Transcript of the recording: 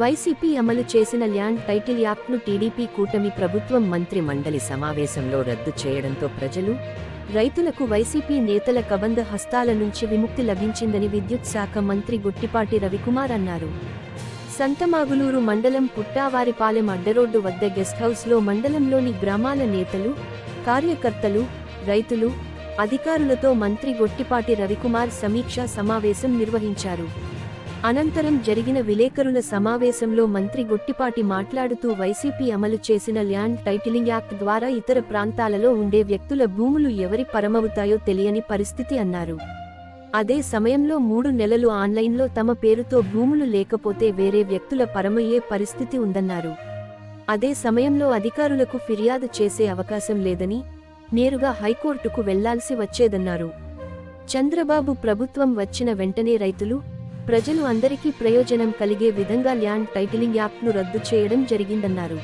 YCP అమలు చేసిన land title యాక్ట్ను TDP కూటమి ప్రభుత్వం మంత్రి మండలి సమావేశంలో రద్దు చేయడంతో ప్రజలు రైతులకు వైసీపీ నేతల కబంధ హస్తాల నుంచి విముక్తి లభించిందని విద్యుత్ శాఖ మంత్రి గుట్టిపాటి రవికుమార్ అన్నారు. సంతమాగులూరు మండలం పుట్టావారిపాలెం అడ్డరోడ్డు వద్ద గెస్ట్ హౌస్లో మండలంలోని గ్రామాల నేతలు కార్యకర్తలు రైతులు అధికారులతో మంత్రి గొట్టిపాటి రవికుమార్ సమీక్షా సమావేశం నిర్వహించారు. అనంతరం జరిగిన విలేకరుల సమావేశంలో మంత్రి గొట్టిపాటి మాట్లాడుతూ వైసీపీ అమలు చేసిన ల్యాండ్ టైటిలింగ్ యాక్ట్ ద్వారా ఇతర ప్రాంతాలలో ఉండే వ్యక్తుల భూములు ఎవరి పరమవుతాయో తెలియని పరిస్థితి అన్నారు. అదే సమయంలో మూడు నెలలు ఆన్లైన్లో తమ పేరుతో భూములు లేకపోతే వేరే వ్యక్తుల పరమయ్యే పరిస్థితి ఉందన్నారు. అదే సమయంలో అధికారులకు ఫిర్యాదు చేసే అవకాశం లేదని నేరుగా హైకోర్టుకు వెళ్ళాల్సి వచ్చేదన్నారు. చంద్రబాబు ప్రభుత్వం వచ్చిన వెంటనే రైతులు ప్రజలు అందరికీ ప్రయోజనం కలిగే విధంగా ల్యాండ్ టైటిలింగ్ యాప్ను రద్దు చేయడం జరిగిందన్నారు.